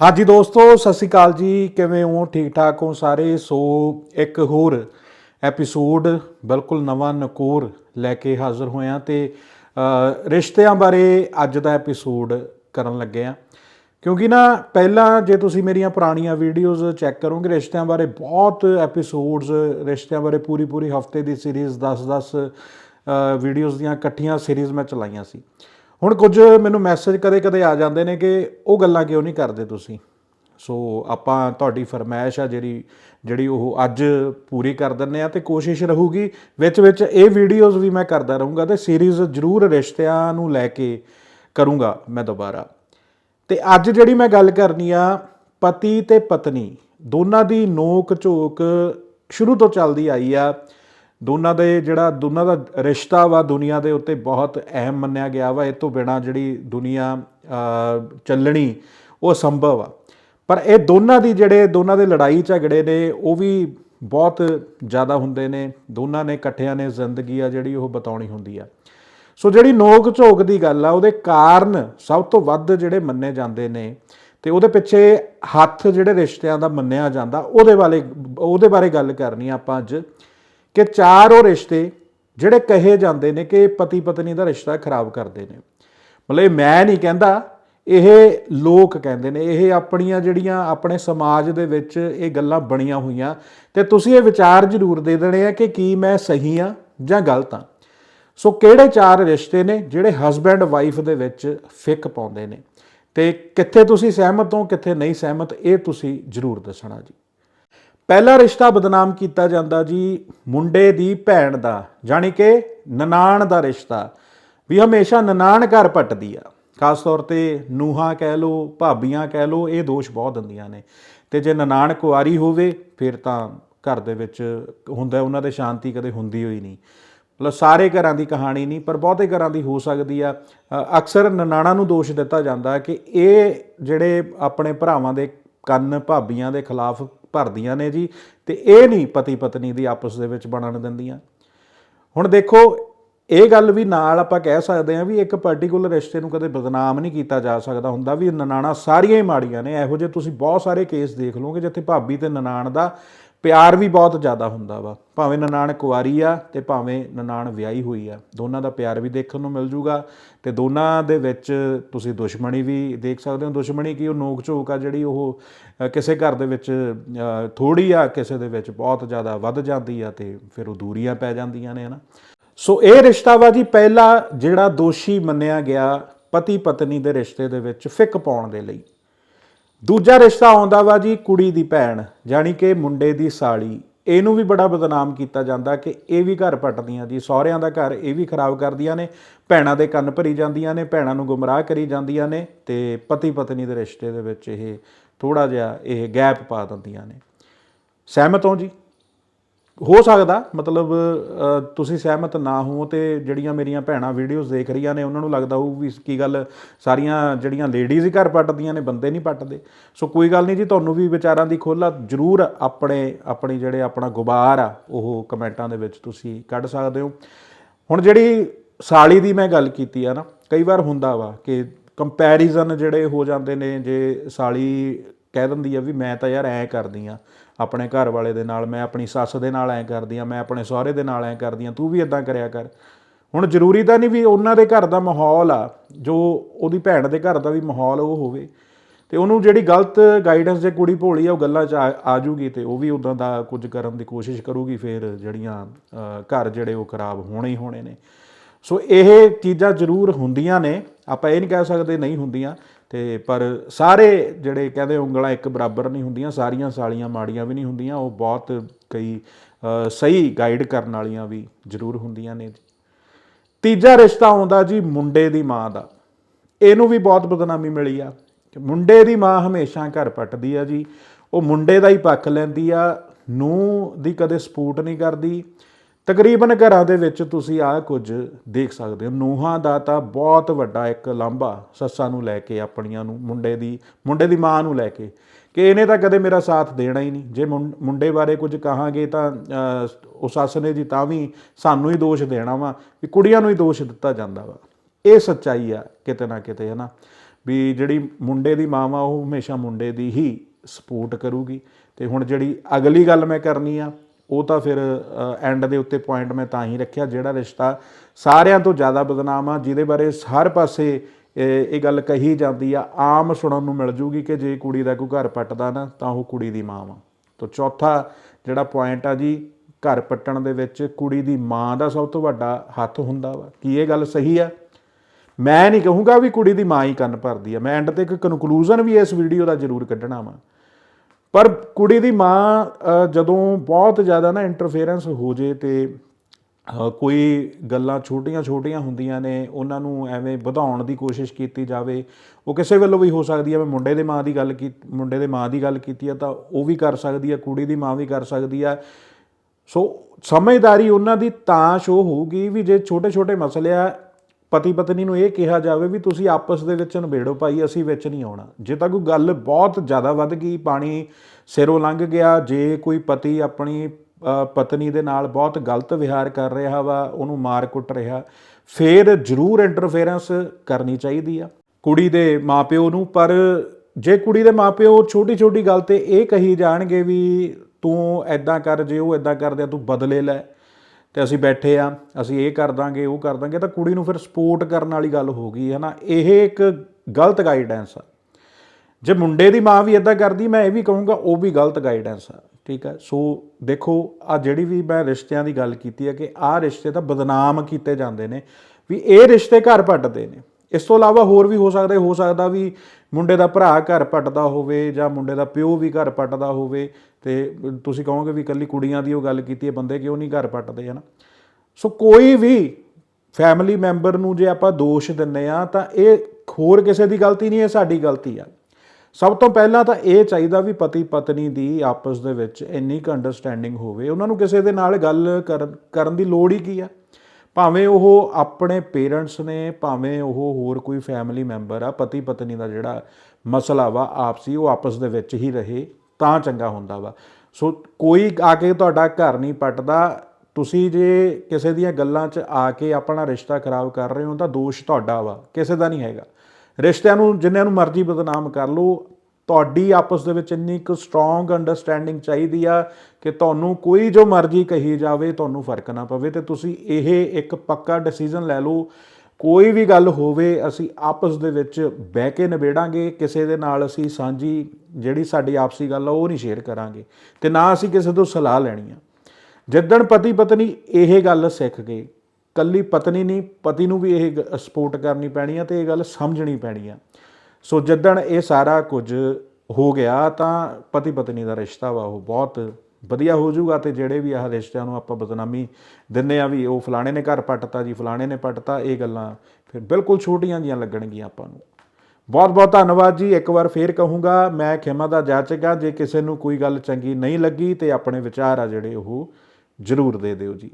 ਹਾਂਜੀ ਦੋਸਤੋ, ਸਤਿ ਸ਼੍ਰੀ ਅਕਾਲ ਜੀ। ਕਿਵੇਂ ਹੋ? ਠੀਕ ਠਾਕ ਹੋ ਸਾਰੇ? ਸੋ ਇੱਕ ਹੋਰ ਐਪੀਸੋਡ ਬਿਲਕੁਲ ਨਵਾਂ ਨਕੋਰ ਲੈ ਕੇ ਹਾਜ਼ਰ ਹੋਇਆ ਤੇ ਰਿਸ਼ਤਿਆਂ ਬਾਰੇ ਅੱਜ ਦਾ ਐਪੀਸੋਡ ਕਰਨ ਲੱਗੇ ਆ ਕਿਉਂਕਿ ਨਾ, ਪਹਿਲਾਂ ਜੇ ਤੁਸੀਂ ਮੇਰੀਆਂ ਪੁਰਾਣੀਆਂ ਵੀਡੀਓਜ਼ ਚੈੱਕ ਕਰੋਗੇ, ਰਿਸ਼ਤਿਆਂ ਬਾਰੇ ਬਹੁਤ ਐਪੀਸੋਡਸ ਰਿਸ਼ਤਿਆਂ ਬਾਰੇ ਪੂਰੀ ਪੂਰੀ ਹਫ਼ਤੇ ਦੀ ਸੀਰੀਜ਼ 10-10 ਵੀਡੀਓਜ਼ ਦੀਆਂ ਇਕੱਠੀਆਂ ਸੀਰੀਜ਼ ਮੈਂ ਚਲਾਈਆਂ ਸੀ। ਹੁਣ ਕੁਝ ਮੈਨੂੰ ਮੈਸੇਜ ਕਦੇ-ਕਦੇ ਆ ਜਾਂਦੇ ਨੇ ਕਿ ਉਹ ਗੱਲਾਂ ਕਿਉਂ ਨਹੀਂ ਕਰਦੇ ਤੁਸੀਂ? ਸੋ ਆਪਾਂ ਤੁਹਾਡੀ ਫਰਮਾਇਸ਼ ਆ ਜਿਹੜੀ ਜਿਹੜੀ ਉਹ ਅੱਜ ਪੂਰੀ ਕਰ ਦਿੰਨੇ ਆ ਤੇ ਕੋਸ਼ਿਸ਼ ਰਹੂਗੀ, ਵਿੱਚ ਵਿੱਚ ਇਹ ਵੀਡੀਓਜ਼ ਵੀ ਮੈਂ ਕਰਦਾ ਰਹੂੰਗਾ ਤੇ ਸੀਰੀਜ਼ ਜ਼ਰੂਰ ਰਿਸ਼ਤਿਆਂ ਨੂੰ ਲੈ ਕੇ ਕਰੂੰਗਾ ਮੈਂ ਦੁਬਾਰਾ। ਤੇ ਅੱਜ ਜਿਹੜੀ ਮੈਂ ਗੱਲ ਕਰਨੀ ਆ, ਪਤੀ ਤੇ ਪਤਨੀ, ਦੋਨਾਂ ਦੀ ਨੋਕ ਝੋਕ ਸ਼ੁਰੂ ਤੋਂ ਚੱਲਦੀ ਆਈ ਆ। ਦੋਨਾਂ ਦੇ ਜਿਹੜਾ, ਦੋਨਾਂ ਦਾ ਰਿਸ਼ਤਾ ਵਾ ਦੁਨੀਆ ਦੇ ਉੱਤੇ ਬਹੁਤ ਅਹਿਮ ਮੰਨਿਆ ਗਿਆ ਵਾ, ਇਹ ਤੋਂ ਬਿਨਾ ਜਿਹੜੀ ਦੁਨੀਆ ਚੱਲਣੀ ਉਹ ਸੰਭਵ ਆ। ਪਰ ਇਹ ਦੋਨਾਂ ਦੀ ਜਿਹੜੇ, ਦੋਨਾਂ ਦੇ ਲੜਾਈ ਝਗੜੇ ਨੇ, ਉਹ ਵੀ ਬਹੁਤ ਜ਼ਿਆਦਾ ਹੁੰਦੇ ਨੇ। ਦੋਨਾਂ ਨੇ ਇਕੱਠਿਆਂ ਨੇ ਜ਼ਿੰਦਗੀ ਆ ਜਿਹੜੀ ਉਹ ਬਤਾਉਣੀ ਹੁੰਦੀ ਆ। ਸੋ ਜਿਹੜੀ ਨੋਕ ਝੋਕ ਦੀ ਗੱਲ ਆ, ਉਹਦੇ ਕਾਰਨ ਸਭ ਤੋਂ ਵੱਧ ਜਿਹੜੇ ਮੰਨੇ ਜਾਂਦੇ ਨੇ ਤੇ ਉਹਦੇ ਪਿੱਛੇ ਹੱਥ ਜਿਹੜੇ ਰਿਸ਼ਤਿਆਂ ਦਾ ਮੰਨਿਆ ਜਾਂਦਾ, ਉਹਦੇ ਬਾਰੇ ਉਹਦੇ ਬਾਰੇ ਗੱਲ ਕਰਨੀ ਆਪਾਂ ਅੱਜ। ਕਿ ਚਾਰ ਉਹ ਰਿਸ਼ਤੇ ਜਿਹੜੇ ਕਹੇ ਜਾਂਦੇ ਨੇ ਕਿ ਪਤੀ ਪਤਨੀ ਦਾ ਰਿਸ਼ਤਾ ਖਰਾਬ ਕਰਦੇ ਨੇ। ਮਤਲਬ ਇਹ ਮੈਂ ਨਹੀਂ ਕਹਿੰਦਾ, ਇਹ ਲੋਕ ਕਹਿੰਦੇ ਨੇ, ਇਹ ਆਪਣੀਆਂ ਜਿਹੜੀਆਂ ਆਪਣੇ ਸਮਾਜ ਦੇ ਵਿੱਚ ਇਹ ਗੱਲਾਂ ਬਣੀਆਂ ਹੋਈਆਂ ਤੇ ਤੁਸੀਂ ਇਹ ਵਿਚਾਰ ਜ਼ਰੂਰ ਦੇ ਦੇਣੇ ਆ ਕਿ ਕੀ ਮੈਂ ਸਹੀ ਆ ਜਾਂ ਗਲਤ ਆ। ਸੋ ਕਿਹੜੇ ਚਾਰ ਰਿਸ਼ਤੇ ਨੇ ਜਿਹੜੇ ਹਸਬੈਂਡ ਵਾਈਫ ਦੇ ਵਿੱਚ ਫਿੱਕ ਪਾਉਂਦੇ ਨੇ? ਤੇ ਕਿੱਥੇ ਤੁਸੀਂ ਸਹਿਮਤ ਹੋ, ਕਿੱਥੇ ਨਹੀਂ ਸਹਿਮਤ, ਇਹ ਤੁਸੀਂ ਜ਼ਰੂਰ ਦੱਸਣਾ ਜੀ। ਪਹਿਲਾ ਰਿਸ਼ਤਾ ਬਦਨਾਮ ਕੀਤਾ ਜਾਂਦਾ ਜੀ ਮੁੰਡੇ ਦੀ ਭੈਣ ਦਾ, ਜਾਣੀ ਕਿ ਨਨਾਣ ਦਾ ਰਿਸ਼ਤਾ, ਵੀ ਹਮੇਸ਼ਾ ਨਨਾਣ ਘਰ ਪੱਟਦੀ ਆ। ਖਾਸ ਤੌਰ ਤੇ ਨੂਹਾਂ ਕਹਿ ਲੋ ਭਾਬੀਆਂ ਕਹਿ ਲੋ ਇਹ ਦੋਸ਼ ਬਹੁਤ ਦਿੰਦੀਆਂ ਨੇ। ਤੇ ਜੇ ਨਨਾਣ ਕੁਆਰੀ ਹੋਵੇ, ਫਿਰ ਤਾਂ ਘਰ ਦੇ ਵਿੱਚ ਹੁੰਦਾ, ਉਹਨਾਂ ਦੇ ਸ਼ਾਂਤੀ ਕਦੇ ਹੁੰਦੀ ਹੋਈ ਨਹੀਂ। ਮਤਲਬ ਸਾਰੇ ਘਰਾਂ ਦੀ ਕਹਾਣੀ ਨਹੀਂ, ਪਰ ਬਹੁਤੇ ਘਰਾਂ ਦੀ ਹੋ ਸਕਦੀ ਆ। ਅਕਸਰ ਨਨਾਣਾ ਨੂੰ ਦੋਸ਼ ਦਿੱਤਾ ਜਾਂਦਾ ਕਿ ਇਹ ਜਿਹੜੇ ਆਪਣੇ ਭਰਾਵਾਂ ਦੇ ਕੰਨ, ਭਾਬੀਆਂ ਦੇ ਖਿਲਾਫ ਭਰਦੀਆਂ ਨੇ ਜੀ ਤੇ ਇਹ ਨਹੀਂ ਪਤੀ ਪਤਨੀ ਦੀ ਆਪਸ ਦੇ ਵਿੱਚ ਬਣਨ ਦਿੰਦੀਆਂ। ਹੁਣ ਦੇਖੋ, ਇਹ ਗੱਲ ਵੀ ਨਾਲ ਆਪਾਂ ਕਹਿ ਸਕਦੇ ਹਾਂ ਵੀ ਇੱਕ ਪਾਰਟਿਕੂਲਰ ਰਿਸ਼ਤੇ ਨੂੰ ਕਦੇ ਬਦਨਾਮ ਨਹੀਂ ਕੀਤਾ ਜਾ ਸਕਦਾ। ਹੁੰਦਾ ਵੀ ਨਨਾਣਾ ਸਾਰੀਆਂ ਹੀ ਮਾੜੀਆਂ ਨੇ, ਇਹੋ ਜਿਹੇ ਤੁਸੀਂ ਬਹੁਤ ਸਾਰੇ ਕੇਸ ਦੇਖ ਲਓਗੇ ਜਿੱਥੇ ਭਾਬੀ ਤੇ ਨਨਾਣ ਦਾ ਪਿਆਰ ਵੀ ਬਹੁਤ ਜ਼ਿਆਦਾ ਹੁੰਦਾ ਵਾ। ਭਾਵੇਂ ਨਨਾਣ ਕੁਆਰੀ ਆ ਤੇ ਭਾਵੇਂ ਨਨਾਣ ਵਿਆਹੀ ਹੋਈ ਆ। ਦੋਨਾਂ ਦਾ ਪਿਆਰ ਵੀ ਦੇਖਣ ਨੂੰ ਮਿਲ ਜੂਗਾ ਤੇ ਦੋਨਾਂ ਦੇ ਵਿੱਚ ਤੁਸੀਂ ਦੁਸ਼ਮਣੀ ਵੀ ਦੇਖ ਸਕਦੇ ਹੋ। ਦੁਸ਼ਮਣੀ ਕੀ ਉਹ ਨੋਕ ਝੋਕ ਆ ਜਿਹੜੀ ਉਹ ਕਿਸੇ ਘਰ ਦੇ ਵਿੱਚ ਥੋੜੀ ਆ, ਕਿਸੇ ਦੇ ਵਿੱਚ ਬਹੁਤ ਜ਼ਿਆਦਾ ਵੱਧ ਜਾਂਦੀ ਆ ਤੇ ਫਿਰ ਉਹ ਦੂਰੀਆਂ ਪੈ ਜਾਂਦੀਆਂ ਨੇ, ਹਨਾ। ਸੋ ਇਹ ਰਿਸ਼ਤਾ ਵਾ ਜੀ ਪਹਿਲਾ ਜਿਹੜਾ ਦੋਸ਼ੀ ਮੰਨਿਆ ਗਿਆ ਪਤੀ ਪਤਨੀ ਦੇ ਰਿਸ਼ਤੇ ਦੇ ਵਿੱਚ ਫਿੱਕ ਪਾਉਣ ਦੇ ਲਈ। ਦੂਜਾ ਰਿਸ਼ਤਾ ਆਉਂਦਾ ਵਾ ਜੀ ਕੁੜੀ ਦੀ ਭੈਣ ਜਾਣੀ ਕਿ ਮੁੰਡੇ ਦੀ ਸਾਲੀ। ਇਹਨੂੰ ਵੀ ਬੜਾ ਬਦਨਾਮ ਕੀਤਾ ਜਾਂਦਾ ਕਿ ਇਹ ਵੀ ਘਰ ਪੱਟਦੀਆਂ ਜੀ, ਸਹੁਰਿਆਂ ਦਾ ਘਰ ਇਹ ਵੀ ਖਰਾਬ ਕਰਦੀਆਂ ਨੇ, ਭੈਣਾਂ ਦੇ ਕੰਨ ਭਰੀ ਜਾਂਦੀਆਂ ਨੇ, ਭੈਣਾਂ ਨੂੰ ਗੁੰਮਰਾਹ ਕਰੀ ਜਾਂਦੀਆਂ ਨੇ ਤੇ ਪਤੀ ਪਤਨੀ ਦੇ ਰਿਸ਼ਤੇ ਦੇ ਵਿੱਚ ਇਹ ਥੋੜਾ ਜਿਹਾ ਇਹ ਗੈਪ ਪਾ ਦਿੰਦੀਆਂ ਨੇ। ਸਹਿਮਤ ਹੋ ਜੀ? ਹੋ ਸਕਦਾ, ਮਤਲਬ ਤੁਸੀਂ ਸਹਿਮਤ ਨਾ ਹੋ ਤੇ ਜਿਹੜੀਆਂ ਮੇਰੀਆਂ ਭੈਣਾਂ ਵੀਡੀਓਜ਼ ਦੇਖ ਰਹੀਆਂ ਨੇ, ਉਹਨਾਂ ਨੂੰ ਲੱਗਦਾ ਹੋਊ ਵੀ ਕੀ ਗੱਲ ਸਾਰੀਆਂ ਜਿਹੜੀਆਂ ਲੇਡੀਜ਼ ਹੀ ਘਰ ਪੱਟਦੀਆਂ ਨੇ, ਬੰਦੇ ਨਹੀਂ ਪੱਟਦੇ। ਸੋ ਕੋਈ ਗੱਲ ਨਹੀਂ ਜੀ, ਤੁਹਾਨੂੰ ਵੀ ਵਿਚਾਰਾਂ ਦੀ ਖੋਲਾ ਜ਼ਰੂਰ ਆਪਣੇ, ਆਪਣੀ ਜਿਹੜੇ ਆਪਣਾ ਗੁਬਾਰ ਆ, ਉਹ ਕਮੈਂਟਾਂ ਦੇ ਵਿੱਚ ਤੁਸੀਂ ਕੱਢ ਸਕਦੇ ਹੋ। ਹੁਣ ਜਿਹੜੀ ਸਾਲੀ ਦੀ ਮੈਂ ਗੱਲ ਕੀਤੀ ਆ ਨਾ, ਕਈ ਵਾਰ ਹੁੰਦਾ ਵਾ ਕਿ ਕੰਪੈਰੀਜ਼ਨ ਜਿਹੜੇ ਹੋ ਜਾਂਦੇ ਨੇ, ਜੇ ਸਾਲੀ ਕਹਿ ਦਿੰਦੀ ਆ ਵੀ ਮੈਂ ਤਾਂ ਯਾਰ ਐਂ ਕਰਦੀ ਆ ਆਪਣੇ ਘਰ ਵਾਲੇ ਦੇ ਨਾਲ, ਮੈਂ ਆਪਣੀ ਸੱਸ ਦੇ ਨਾਲ ਐਂ ਕਰਦੀ ਆ ਮੈਂ ਆਪਣੇ ਸਹੁਰੇ ਦੇ ਨਾਲ ਐਂ ਕਰਦੀ ਆ ਤੂੰ ਵੀ ਇਦਾਂ ਕਰਿਆ ਕਰ। ਹੁਣ ਜ਼ਰੂਰੀ ਤਾਂ ਨਹੀਂ ਵੀ ਉਹਨਾਂ ਦੇ ਘਰ ਦਾ ਮਾਹੌਲ ਆ, ਜੋ ਉਹਦੀ ਭੈਣ ਦੇ ਘਰ ਦਾ ਵੀ ਮਾਹੌਲ ਉਹ ਹੋਵੇ। ਤੇ ਉਹਨੂੰ ਜਿਹੜੀ ਗਲਤ ਗਾਈਡੈਂਸ ਜੇ ਕੁੜੀ ਭੋਲੀ ਆ, ਉਹ ਗੱਲਾਂ 'ਚ ਆ ਆ ਜੂਗੀ ਤੇ ਉਹ ਵੀ ਉਦਾਂ ਦਾ ਕੁਝ ਕਰਨ ਦੀ ਕੋਸ਼ਿਸ਼ ਕਰੂਗੀ, ਫਿਰ ਜਿਹੜੀਆਂ ਘਰ ਜਿਹੜੇ ਉਹ ਖਰਾਬ ਹੋਣੇ ਹੀ ਹੋਣੇ ਨੇ। ਸੋ ਇਹ ਚੀਜ਼ਾਂ ਜ਼ਰੂਰ ਹੁੰਦੀਆਂ ਨੇ, ਆਪਾਂ ਇਹ ਨਹੀਂ ਕਹਿ ਸਕਦੇ ਨਹੀਂ ਹੁੰਦੀਆਂ ਤੇ ਪਰ ਸਾਰੇ ਜਿਹੜੇ ਕਹਿੰਦੇ ਉਂਗਲਾਂ ਇੱਕ ਬਰਾਬਰ ਨਹੀਂ ਹੁੰਦੀਆਂ, ਸਾਰੀਆਂ ਸਾਲੀਆਂ ਮਾੜੀਆਂ ਵੀ ਨਹੀਂ ਹੁੰਦੀਆਂ, ਉਹ ਬਹੁਤ ਕਈ ਸਹੀ ਗਾਈਡ ਕਰਨ ਵਾਲੀਆਂ ਵੀ ਜ਼ਰੂਰ ਹੁੰਦੀਆਂ ਨੇ ਤੀਜਾ ਰਿਸ਼ਤਾ ਆਉਂਦਾ ਜੀ ਮੁੰਡੇ ਦੀ ਮਾਂ ਦਾ। ਇਹਨੂੰ ਵੀ ਬਹੁਤ ਬਦਨਾਮੀ ਮਿਲੀ ਆ। ਮੁੰਡੇ ਦੀ ਮਾਂ ਹਮੇਸ਼ਾ ਘਰ ਪੱਟਦੀ ਆ ਜੀ। ਉਹ ਮੁੰਡੇ ਦਾ ਹੀ ਪੱਖ ਲੈਂਦੀ ਆ ਨੂੰ ਦੀ ਕਦੇ ਸਪੋਰਟ ਨਹੀਂ ਕਰਦੀ ਤਕਰੀਬਨ ਘਰਾਂ ਦੇ ਵਿੱਚ ਤੁਸੀਂ ਆਹ ਕੁਝ ਦੇਖ ਸਕਦੇ ਹੋ। ਨੂਹਾਂ ਦਾ ਤਾਂ ਬਹੁਤ ਵੱਡਾ ਇੱਕ ਲਾਂਭਾ ਸੱਸਾਂ ਨੂੰ ਲੈ ਕੇ, ਆਪਣੀਆਂ ਨੂੰ, ਮੁੰਡੇ ਦੀ ਮੁੰਡੇ ਦੀ ਮਾਂ ਨੂੰ ਲੈ ਕੇ। ਕਿ ਇਹਨੇ ਤਾਂ ਕਦੇ ਮੇਰਾ ਸਾਥ ਦੇਣਾ ਹੀ ਨਹੀਂ। ਜੇ ਮੁੰ- ਮੁੰਡੇ ਬਾਰੇ ਕੁਝ ਕਹਾਂਗੇ ਤਾਂ ਉਹ ਸੱਸ ਨੇ ਜੀ ਤਾਂ ਵੀ ਸਾਨੂੰ ਹੀ ਦੋਸ਼ ਦੇਣਾ ਵਾ ਵੀ ਕੁੜੀਆਂ ਨੂੰ ਹੀ ਦੋਸ਼ ਦਿੱਤਾ ਜਾਂਦਾ ਵਾ। ਇਹ ਸੱਚਾਈ ਆ ਕਿਤੇ ਨਾ ਕਿਤੇ, ਹਨਾ? ਵੀ ਜਿਹੜੀ ਮੁੰਡੇ ਦੀ ਮਾਂ ਵਾ, ਉਹ ਹਮੇਸ਼ਾ ਮੁੰਡੇ ਦੀ ਹੀ ਸਪੋਰਟ ਕਰੂਗੀ। ਤੇ ਹੁਣ ਜਿਹੜੀ ਅਗਲੀ ਗੱਲ ਮੈਂ ਕਰਨੀ ਆ ਉਹ ਤਾਂ ਫਿਰ ਐਂਡ ਦੇ ਉੱਤੇ ਪੁਆਇੰਟ ਮੈਂ ਤਾਂ ਹੀ ਰੱਖਿਆ, ਜਿਹੜਾ ਰਿਸ਼ਤਾ ਸਾਰਿਆਂ ਤੋਂ ਜ਼ਿਆਦਾ ਬਦਨਾਮ ਆ, ਜਿਹਦੇ ਬਾਰੇ ਹਰ ਪਾਸੇ ਇਹ ਗੱਲ ਕਹੀ ਜਾਂਦੀ ਆ, ਆਮ ਸੁਣਨ ਨੂੰ ਮਿਲ ਜੂਗੀ ਕਿ ਜੇ ਕੁੜੀ ਦਾ ਕੋਈ ਘਰ ਪੱਟਦਾ ਨਾ, ਤਾਂ ਉਹ ਕੁੜੀ ਦੀ ਮਾਂ ਵਾ। ਤਾਂ ਚੌਥਾ ਜਿਹੜਾ ਪੁਆਇੰਟ ਆ ਜੀ, ਘਰ ਪੱਟਣ ਦੇ ਵਿੱਚ ਕੁੜੀ ਦੀ ਮਾਂ ਦਾ ਸਭ ਤੋਂ ਵੱਡਾ ਹੱਥ ਹੁੰਦਾ ਵਾ। ਕੀ ਇਹ ਗੱਲ ਸਹੀ ਆ? ਮੈਂ ਨਹੀਂ ਕਹੂੰਗਾ ਵੀ ਕੁੜੀ ਦੀ ਮਾਂ ਹੀ ਕੰਨ ਭਰਦੀ ਆ। ਮੈਂ ਐਂਡ ਤੇ ਇੱਕ ਕਨਕਲੂਜਨ ਵੀ ਇਸ ਵੀਡੀਓ ਦਾ ਜ਼ਰੂਰ ਕੱਢਣਾ ਵਾ। ਪਰ ਕੁੜੀ ਦੀ ਮਾਂ ਜਦੋਂ ਬਹੁਤ ਜ਼ਿਆਦਾ ਨਾ ਇੰਟਰਫੇਰੈਂਸ ਹੋ ਜੇ ਤੇ ਕੋਈ ਗੱਲਾਂ ਛੋਟੀਆਂ-ਛੋਟੀਆਂ ਹੁੰਦੀਆਂ ਨੇ, ਉਹਨਾਂ ਨੂੰ ਐਵੇਂ ਵਧਾਉਣ ਦੀ ਕੋਸ਼ਿਸ਼ ਕੀਤੀ ਜਾਵੇ, ਉਹ ਕਿਸੇ ਵੱਲੋਂ ਵੀ ਹੋ ਸਕਦੀ ਹੈ ਮੈਂ ਮੁੰਡੇ ਦੇ ਮਾਂ ਦੀ ਗੱਲ ਕੀ, ਮੁੰਡੇ ਦੇ ਮਾਂ ਦੀ ਗੱਲ ਕੀਤੀ ਆ, ਤਾਂ ਉਹ ਵੀ ਕਰ ਸਕਦੀ ਆ, ਕੁੜੀ ਦੀ ਮਾਂ ਵੀ ਕਰ ਸਕਦੀ ਆ। ਸੋ ਸਮਝਦਾਰੀ ਉਹਨਾਂ ਦੀ ਤਾਂ ਸ਼ੋ ਹੋਊਗੀ ਵੀ ਜੇ ਛੋਟੇ-ਛੋਟੇ ਮਸਲੇ ਆ ਪਤੀ ਪਤਨੀ ਨੂੰ ਇਹ ਕਿਹਾ ਜਾਵੇ ਵੀ ਤੁਸੀਂ ਆਪਸ ਦੇ ਵਿੱਚ ਨਿਬੇੜੋ ਭਾਈ, ਅਸੀਂ ਵਿੱਚ ਨਹੀਂ ਆਉਣਾ। ਜੇ ਤਾਂ ਕੋਈ ਗੱਲ ਬਹੁਤ ਜ਼ਿਆਦਾ ਵੱਧ ਗਈ, ਪਾਣੀ ਸਿਰੋਂ ਲੰਘ ਗਿਆ, ਜੇ ਕੋਈ ਪਤੀ ਆਪਣੀ ਪਤਨੀ ਦੇ ਨਾਲ ਬਹੁਤ ਗਲਤ ਵਿਹਾਰ ਕਰ ਰਿਹਾ ਵਾ, ਉਹਨੂੰ ਮਾਰ ਕੁੱਟ ਰਿਹਾ, ਫੇਰ ਜ਼ਰੂਰ ਇੰਟਰਫੇਰੈਂਸ ਕਰਨੀ ਚਾਹੀਦੀ ਆ। ਕੁੜੀ ਦੇ ਮਾਪਿਓ ਨੂੰ, ਪਰ ਜੇ ਕੁੜੀ ਦੇ ਮਾਪਿਓ ਛੋਟੀ ਛੋਟੀ ਗੱਲ ਤੇ ਇਹ ਕਹੀ ਜਾਣਗੇ ਵੀ ਤੂੰ ਐਦਾਂ ਕਰ, ਜੇ ਉਹ ਐਦਾਂ ਕਰਦੇ ਤੂੰ ਬਦਲੇ ਲੈ। ਤੇ ਅਸੀਂ ਬੈਠੇ ਆ, ਅਸੀਂ ਇਹ ਕਰ ਦਾਂਗੇ, ਉਹ ਕਰ ਦਾਂਗੇ, ਤਾਂ ਕੁੜੀ ਨੂੰ ਫਿਰ ਸਪੋਰਟ ਕਰਨ ਵਾਲੀ ਗੱਲ ਹੋ ਗਈ ਹੈ ਨਾ ਇਹ ਇੱਕ ਗਲਤ ਗਾਈਡੈਂਸ ਆ। ਜੇ ਮੁੰਡੇ ਦੀ ਮਾਂ ਵੀ ਇਦਾਂ ਕਰਦੀ, ਮੈਂ ਇਹ ਵੀ ਕਹੂੰਗਾ, ਉਹ ਵੀ ਗਲਤ ਗਾਈਡੈਂਸ ਆ, ਠੀਕ ਹੈ ਸੋ ਦੇਖੋ, ਆ ਜਿਹੜੀ ਵੀ ਮੈਂ ਰਿਸ਼ਤਿਆਂ ਦੀ ਗੱਲ ਕੀਤੀ ਹੈ ਕਿ ਆਹ ਰਿਸ਼ਤੇ ਤਾਂ ਬਦਨਾਮ ਕੀਤੇ ਜਾਂਦੇ ਨੇ, ਵੀ ਇਹ ਰਿਸ਼ਤੇ ਘਰ ਪੱਟਦੇ ਨੇ। ਇਸ ਤੋਂ ਇਲਾਵਾ ਹੋਰ ਵੀ ਹੋ ਸਕਦਾ ਹੋ ਸਕਦਾ ਵੀ ਮੁੰਡੇ ਦਾ ਭਰਾ ਘਰ ਪੱਟਦਾ ਹੋਵੇ ਜਾਂ ਮੁੰਡੇ ਦਾ ਪਿਓ ਵੀ ਘਰ ਪੱਟਦਾ ਹੋਵੇ ਤੇ ਤੁਸੀਂ ਕਹੋਗੇ ਵੀ ਇਕੱਲੀ ਕੁੜੀਆਂ ਦੀ ਉਹ ਗੱਲ ਕੀਤੀ ਹੈ, ਬੰਦੇ ਕਿਉਂ ਨਹੀਂ ਘਰ ਪੱਟਦੇ, ਹਨ? ਸੋ ਕੋਈ ਵੀ ਫੈਮਿਲੀ ਮੈਂਬਰ ਨੂੰ ਜੇ ਆਪਾਂ ਦੋਸ਼ ਦਿੰਨੇ ਆ ਤਾਂ ਇਹ ਹੋਰ ਕਿਸੇ ਦੀ ਗਲਤੀ ਨਹੀਂ, ਇਹ ਸਾਡੀ ਗਲਤੀ ਆ। ਸਭ ਤੋਂ ਪਹਿਲਾਂ ਤਾਂ ਇਹ ਚਾਹੀਦਾ ਵੀ ਪਤੀ ਪਤਨੀ ਦੀ ਆਪਸ ਦੇ ਵਿੱਚ ਇੰਨੀ ਕੁ ਅੰਡਰਸਟੈਂਡਿੰਗ ਹੋਵੇ। ਉਹਨਾਂ ਨੂੰ ਕਿਸੇ ਦੇ ਨਾਲ ਗੱਲ ਕਰਨ ਦੀ ਲੋੜ ਹੀ ਕੀ ਆ? ਭਾਵੇਂ ਉਹ ਆਪਣੇ ਪੇਰੈਂਟਸ ਨੇ, ਭਾਵੇਂ ਉਹ ਹੋਰ ਕੋਈ ਫੈਮਿਲੀ ਮੈਂਬਰ ਆ ਪਤੀ ਪਤਨੀ ਦਾ ਜਿਹੜਾ ਮਸਲਾ ਵਾ ਆਪਸੀ ਉਹ ਆਪਸ ਦੇ ਵਿੱਚ ਹੀ ਰਹੇ, ਤਾਂ ਚੰਗਾ ਹੁੰਦਾ ਵਾ। ਸੋ ਕੋਈ ਆ ਕੇ ਤੁਹਾਡਾ ਘਰ ਨਹੀਂ ਪੱਟਦਾ। ਤੁਸੀਂ ਜੇ ਕਿਸੇ ਦੀਆਂ ਗੱਲਾਂ 'ਚ ਆ ਕੇ ਆਪਣਾ ਰਿਸ਼ਤਾ ਖਰਾਬ ਕਰ ਰਹੇ ਹੋ, ਤਾਂ ਦੋਸ਼ ਤੁਹਾਡਾ ਵਾ, ਕਿਸੇ ਦਾ ਨਹੀਂ ਹੈਗਾ। ਰਿਸ਼ਤਿਆਂ ਨੂੰ, ਜਿੰਨਿਆਂ ਨੂੰ ਮਰਜ਼ੀ ਬਦਨਾਮ ਕਰ ਲਓ ਤੁਹਾਡੀ ਆਪਸ ਦੇ ਵਿੱਚ ਇੰਨੀ ਕੁ ਸਟਰੋਂਗ ਅੰਡਰਸਟੈਂਡਿੰਗ ਚਾਹੀਦੀ ਆ ਕਿ ਤੁਹਾਨੂੰ ਕੋਈ ਜੋ ਮਰਜ਼ੀ ਕਹੀ ਜਾਵੇ, ਤੁਹਾਨੂੰ ਫ਼ਰਕ ਨਾ ਪਵੇ ਤੇ ਤੁਸੀਂ ਇਹ ਇੱਕ ਪੱਕਾ ਡਿਸੀਜਨ ਲੈ ਲਓ। ਕੋਈ ਵੀ ਗੱਲ ਹੋਵੇ, ਅਸੀਂ ਆਪਸ ਦੇ ਵਿੱਚ ਬਹਿ ਕੇ ਨਿਬੇੜਾਂਗੇ, ਕਿਸੇ ਦੇ ਨਾਲ ਅਸੀਂ ਸਾਂਝੀ ਜਿਹੜੀ ਸਾਡੀ ਆਪਸੀ ਗੱਲ ਆ, ਉਹ ਨਹੀਂ ਸ਼ੇਅਰ ਕਰਾਂਗੇ ਤੇ ਨਾ ਅਸੀਂ ਕਿਸੇ ਤੋਂ ਸਲਾਹ ਲੈਣੀ ਆ। ਜਿੱਦਣ ਪਤੀ ਪਤਨੀ ਇਹ ਗੱਲ ਸਿੱਖ ਗਏ, ਕੱਲੀ ਪਤਨੀ ਨਹੀਂ, ਪਤੀ ਨੂੰ ਵੀ ਇਹ ਸਪੋਰਟ ਕਰਨੀ ਪੈਣੀ ਆ ਤੇ ਇਹ ਗੱਲ ਸਮਝਣੀ ਪੈਣੀ ਆ। ਸੋ ਜਿੱਦਣ ਇਹ ਸਾਰਾ ਕੁਝ ਹੋ ਗਿਆ ਤਾਂ ਪਤੀ ਪਤਨੀ ਦਾ ਰਿਸ਼ਤਾ ਵਾ ਉਹ ਬਹੁਤ ਵਧੀਆ ਹੋ ਜਾਊਗਾ ਤੇ ਜਿਹੜੇ ਵੀ ਆਹ ਰਿਸ਼ਤਿਆਂ ਨੂੰ ਆਪਾਂ ਬਦਨਾਮੀ ਦਿੰਨੇ ਆ ਵੀ ਉਹ ਫਲਾਣੇ ਨੇ ਘਰ ਪੱਟਤਾ ਜੀ, ਫਲਾਣੇ ਨੇ ਪੱਟਤਾ, ਇਹ ਗੱਲਾਂ ਫਿਰ ਬਿਲਕੁਲ ਛੋਟੀਆਂ ਜੀਆਂ ਲੱਗਣਗੀਆਂ ਆਪਾਂ ਨੂੰ। ਬਹੁਤ ਬਹੁਤ ਧੰਨਵਾਦ ਜੀ, ਇੱਕ ਵਾਰ ਫੇਰ ਕਹੂੰਗਾ, ਮੈਂ ਖਿਮਾ ਦਾ ਜਾਚਕ ਹਾਂ ਜੇ ਕਿਸੇ ਨੂੰ ਕੋਈ ਗੱਲ ਚੰਗੀ ਨਹੀਂ ਲੱਗੀ ਤੇ ਆਪਣੇ ਵਿਚਾਰ ਆ ਜਿਹੜੇ ਉਹ ਜ਼ਰੂਰ ਦੇ ਦਿਓ ਜੀ।